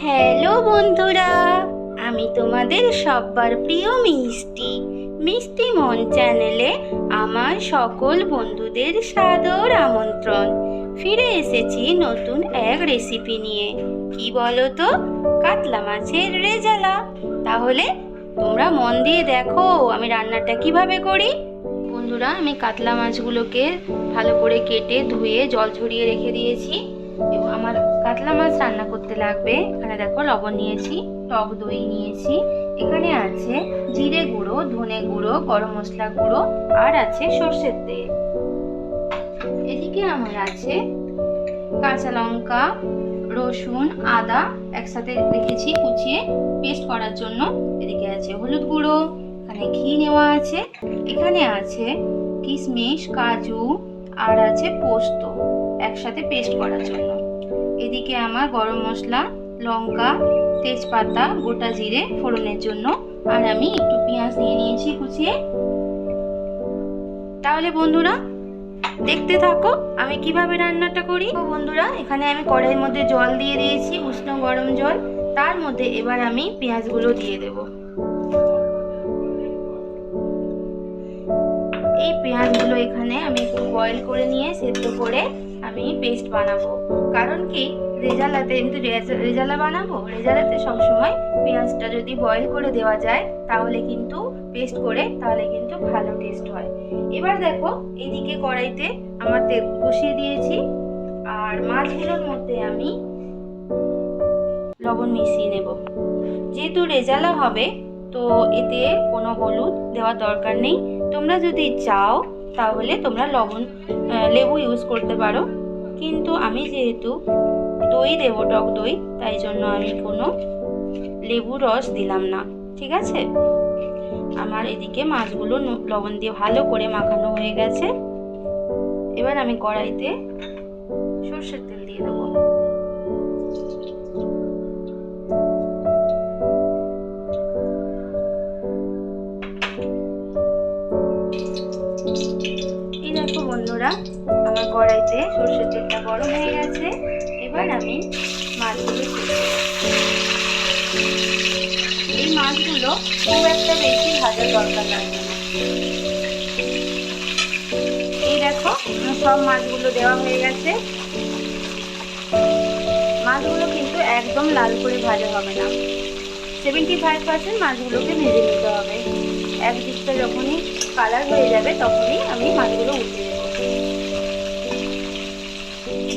Hello বন্ধুরা, আমি তোমাদের সব্বার প্রিয় মিষ্টি মিষ্টি মন চ্যানেলে আমার সকল বন্ধুদের সাদর আমন্ত্রণ। ফিরে এসেছি নতুন এক রেসিপি নিয়ে। কি বলো তো কাতলা মাছের রেজালা। তাহলে তোমরা মন দিয়ে দেখো আমি রান্নাটা কীভাবে করি। বন্ধুরা, আমি কাতলা মাছগুলোকে ভালো করে কেটে ধুয়ে জল ঝরিয়ে রেখে দিয়েছি। এবং আমার কাতলা মাছ রান্না করতে লাগবে। এখানে দেখো লবণ নিয়েছি, টক দই নিয়েছি। এখানে আছে জিরে গুঁড়ো, ধনে গুঁড়ো, গরম মশলা গুঁড়ো আর আছে সর্ষের তেল। এদিকে আমার আছে কাঁচা লঙ্কা, রসুন, আদা একসাথে রেখেছি কুচিয়ে পেস্ট করার জন্য। এদিকে আছে হলুদ গুঁড়ো, এখানে ঘি নেওয়া আছে। এখানে আছে কিশমিশ, কাজু আর আছে পোস্ত একসাথে পেস্ট করার জন্য। এদিকে আমার গরম মশলা, লঙ্কা, তেজপাতা, গোটা জিরে ফোড়নের জন্য। আর আমি একটু পেঁয়াজ নিয়ে নিয়েছি কুচিয়ে। তাহলে বন্ধুরা, দেখতে থাকো আমি কীভাবে রান্নাটা করি। বন্ধুরা, এখানে আমি কড়াইয়ের মধ্যে জল দিয়ে দিয়েছি, উষ্ণ গরম জল। তার মধ্যে এবার আমি পেঁয়াজগুলো দিয়ে দেব। এই পেঁয়াজগুলো এখানে আমি একটু বয়েল করে নিয়ে সেদ্ধ করে আমি পেস্ট বানাবো। কারণ কি? রেজালাতে কিন্তু রেজালা বানাবো, রেজালাতে সবসময় পেঁয়াজটা যদি বয়েল করে দেওয়া যায়, তাহলে কিন্তু পেস্ট করে, তাহলে কিন্তু ভালো টেস্ট হয়। এবার দেখো, এদিকে কড়াইতে আমার তেল বসিয়ে দিয়েছি। আর মাছগুলোর মধ্যে আমি লবণ মিশিয়ে নেব। যেহেতু রেজালা হবে, তো এতে কোনো হলুদ দেওয়ার দরকার নেই। তোমরা যদি চাও, তাহলে তোমরা লবণ লেবু ইউজ করতে পারো। কিন্তু আমি যেহেতু দই দেবো, টক দই, তাই জন্য আমি কোনো লেবু রস দিলাম না, ঠিক আছে? আমার এদিকে মাছগুলো লবণ দিয়ে ভালো করে মাখানো হয়ে গেছে। এবার আমি কড়াইতে সর্ষের তেল দিয়ে দেবো। এই দেখো বন্ধুরা, আমার কড়াইতে সর্ষের গরম হয়ে গেছে, এবার আমি মাছগুলো এই মাছগুলো খুব একটা বেশি ভাজার দরকার লাগবে এই দেখো সব মাছগুলো দেওয়া হয়ে গেছে। মাছগুলো কিন্তু একদম লাল করে ভাজা হবে না। সেভেন্টি ফাইভ পার্সেন্ট মাছগুলোকে ভেজে নিতে হবে। এক দিকটা যখনই কালার হয়ে যাবে, তখনই আমি মাছগুলো দেবো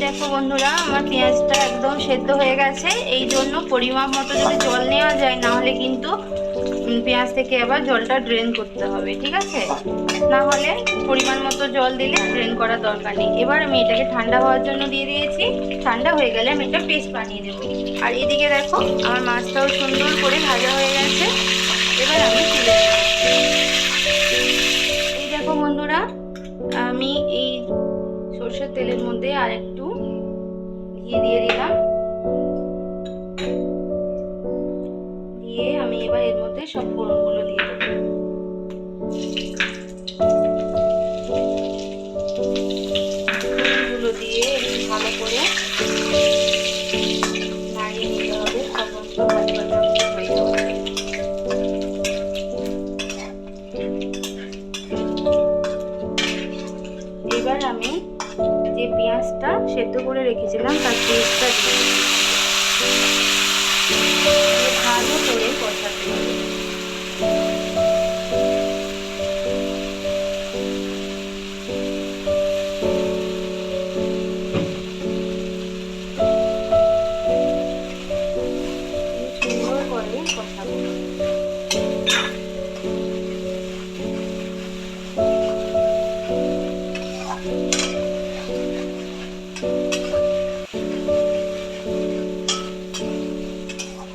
দেখো বন্ধুরা, আমার পেঁয়াজটা একদম সেদ্ধ হয়ে গেছে। এই জন্য পরিমাপ মতো যদি জল নেওয়া যায় না হলে কিন্তু পেঁয়াজ থেকে আবার জলটা ড্রেন করতে হবে, ঠিক আছে? না হলে পরিমাণ মতো জল দিলে ড্রেন করার দরকার নেই। এবার আমি এটাকে ঠান্ডা হওয়ার জন্য দিয়ে দিয়েছি। ঠান্ডা হয়ে গেলে আমি এটা পেস্ট বানিয়ে দেবো। আর এদিকে দেখো, আমার মাছটাও সুন্দর করে ভাজা হয়ে গেছে। এবার আমি এই দেখো বন্ধুরা, আমি তেলের মধ্যে আর একটু ঘি দিয়ে দিলাম। দিয়ে আমি এবার এর মধ্যে সব ফোড়নগুলো দিয়ে সেদ্ধ করে রেখেছিলাম তার পেস্টটা ভালো করে কষাতে হবে।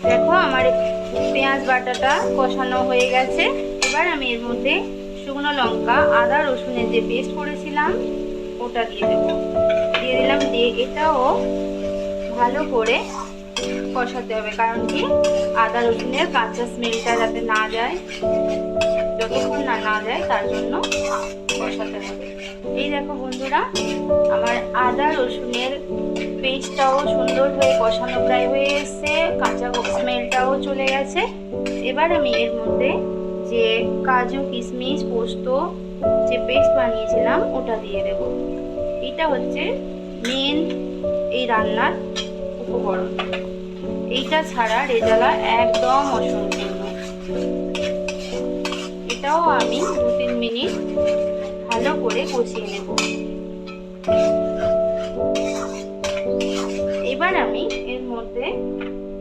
দেখো আমার পেঁয়াজ বাটাটা কষানো হয়ে গেছে। এবার আমি এর মধ্যে শুকনো লঙ্কা, আদা, রসুনের যে পেস্ট করেছিলাম, ওটা দিয়ে দেবো। দিয়ে দিলাম দিয়ে এটাও ভালো করে কষাতে হবে, কারণ কি আদা, রসুনের কাঁচা স্মেলটা যাতে না যায়। যতক্ষণ না না যায়, তার জন্য বসাতে হবে। এই দেখো বন্ধুরা, আমার আদা রসুনের পেস্টটাও সুন্দর হয়ে কষানো প্রায় হয়ে এসছে, কাঁচা স্মেলটাও চলে গেছে। এবার আমি এর মধ্যে যে কাজু কিশমিশ, পোস্ত যে পেস্ট বানিয়েছিলাম, ওটা দিয়ে দেব। এটা হচ্ছে মেন এই রান্নার উপকরণ। এইটা ছাড়া রেজালা একদম অসম্পূর্ণ এটাও আমি দু তিন মিনিট ভালো করে কষিয়ে নেব। এবার আমি এর মধ্যে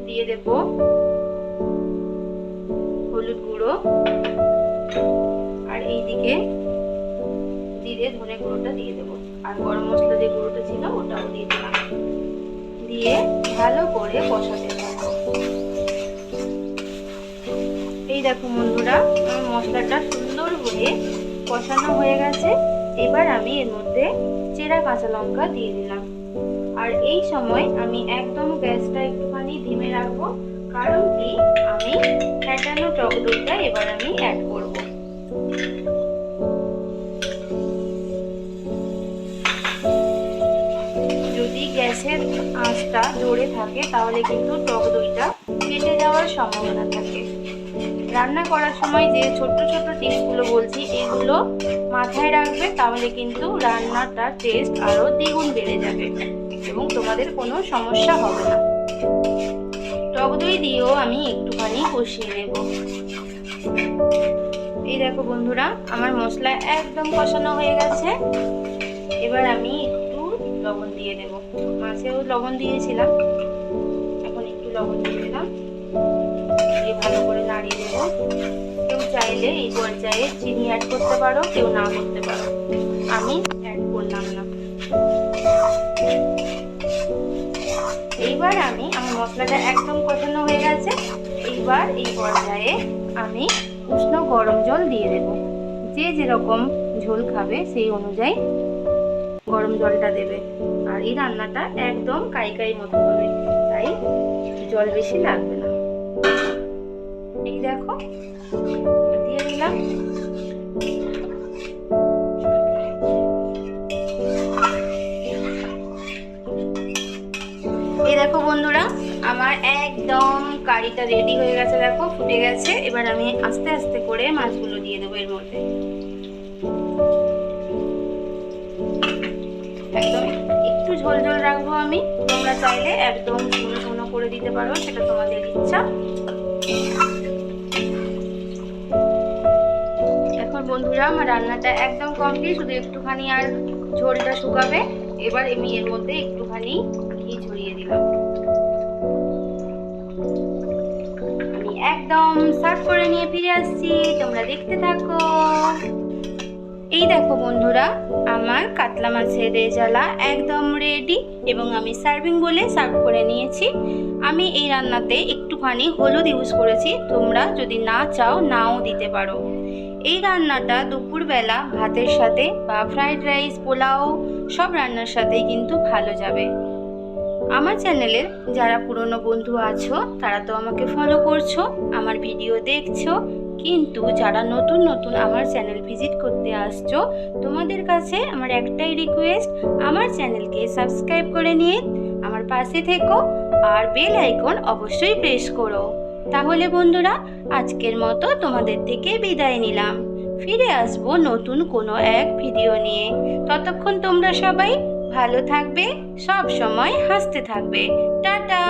দিয়ে দেব হলুদ গুঁড়ো। আর এইদিকে জিরে, ধনে গুঁড়োটা দিয়ে দেবো। আর গরম মশলা যে গুঁড়োটা ছিল, ওটাও দিয়ে দিলাম। দিয়ে ভালো করে কষাতে থাকব এই দেখো বন্ধুরা, আমার মশলাটা সুন্দর হয়ে কষানো হয়ে গেছে। এবার আমি এর মধ্যে চেরা কাঁচা লঙ্কা দিয়ে দিলাম। আর এই সময় আমি একদম গ্যাসটা একটুখানি ধিমে রাখব, কারণ কি, আমি ফ্যাটানো টক দইটা এবার আমি অ্যাড করব। যদি গ্যাসের আঁচটা জোরে থাকে, তাহলে কিন্তু টক দইটা কেটে যাওয়ার সম্ভাবনা থাকে। রান্না করার সময় যে ছোট্ট ছোট্ট টিপসগুলো বলছি, এগুলো মাথায় রাখবে, তাহলে কিন্তু রান্নাটার টেস্ট আরও দ্বিগুণ বেড়ে যাবে এবং তোমাদের কোনো সমস্যা হবে না। টক দই দিয়েও আমি একটুখানি কষিয়ে নেব। এই দেখো বন্ধুরা, আমার মশলা একদম কষানো হয়ে গেছে। এবার আমি একটু লবণ দিয়ে দেব। মাছেও লবণ দিয়েছিলাম, এখন একটু লবণ দিয়ে দিলাম। কেউ চাইলে এই পর্যায়ে চিনি অ্যাড করতে পারো, কেউ না করতে পারো। আমি অ্যাড করলাম না। এইবার আমি, আমার মশলাটা একদম কষানো হয়ে গেছে। এইবার এই পর্যায়ে আমি উষ্ণ গরম জল দিয়ে দেব। যে যেরকম ঝোল খাবে সেই অনুযায়ী গরম জলটা দেবে। আর এই রান্নাটা একদম কাই মতো হবে, তাই জল বেশি লাগবে না। দেখো, দিয়ে দিলাম। এই দেখো বন্ধুরা, আমার একদম কারিটা রেডি হয়ে গেছে, দেখো, ফুটে গেছে। এবার আমি আস্তে আস্তে করে মাছগুলো দিয়ে দেবো এর মধ্যে। একদম একটু ঝোল ঝোল রাখব আমি। তোমরা চাইলে একদম শুকনো শুকনো করে দিতে পারো, সেটা তোমাদের ইচ্ছা। বন্ধুরা, আমার রান্নাটা একদম কমপ্লিট শুধু একটুখানি আর ঝোলটা শুকাবে। এবার আমি এর মধ্যে একটুখানি ঘি ছড়িয়ে দিলাম। আমি একদম সার্ভ করে নিয়ে ফিরে আসছি। তোমরা দেখতে থাকো। এই দেখো বন্ধুরা, আমার কাতলা মাছের রেজালা একদম রেডি এবং আমি সার্ভিং বলে সার্ভ করে নিয়েছি। আমি এই রান্নাতে একটুখানি হলুদ ইউজ করেছি। তোমরা যদি না চাও, নাও দিতে পারো। এই রান্নাটা দুপুরবেলা ভাতের সাথে বা ফ্রাইড রাইস পোলাও সব রান্নার সাথেই কিন্তু ভালো যাবে। আমার চ্যানেলের যারা পুরনো বন্ধু আছো, তারা তো আমাকে ফলো করছ, আমার ভিডিও দেখছ। কিন্তু যারা নতুন নতুন আমার চ্যানেল ভিজিট করতে আসছো, তোমাদের কাছে আমার একটাই রিকোয়েস্ট আমার চ্যানেলকে সাবস্ক্রাইব করে নিয়ে আমার পাশে থেকো আর বেল আইকন অবশ্যই প্রেস করো। তাহলে বন্ধুরা, আজকের মতো তোমাদের থেকে বিদায় নিলাম। ফিরে আসব নতুন কোনো এক ভিডিও নিয়ে। ততক্ষণ তোমরা সবাই ভালো থাকবে সব সময় হাসতে থাকবে। টাটা!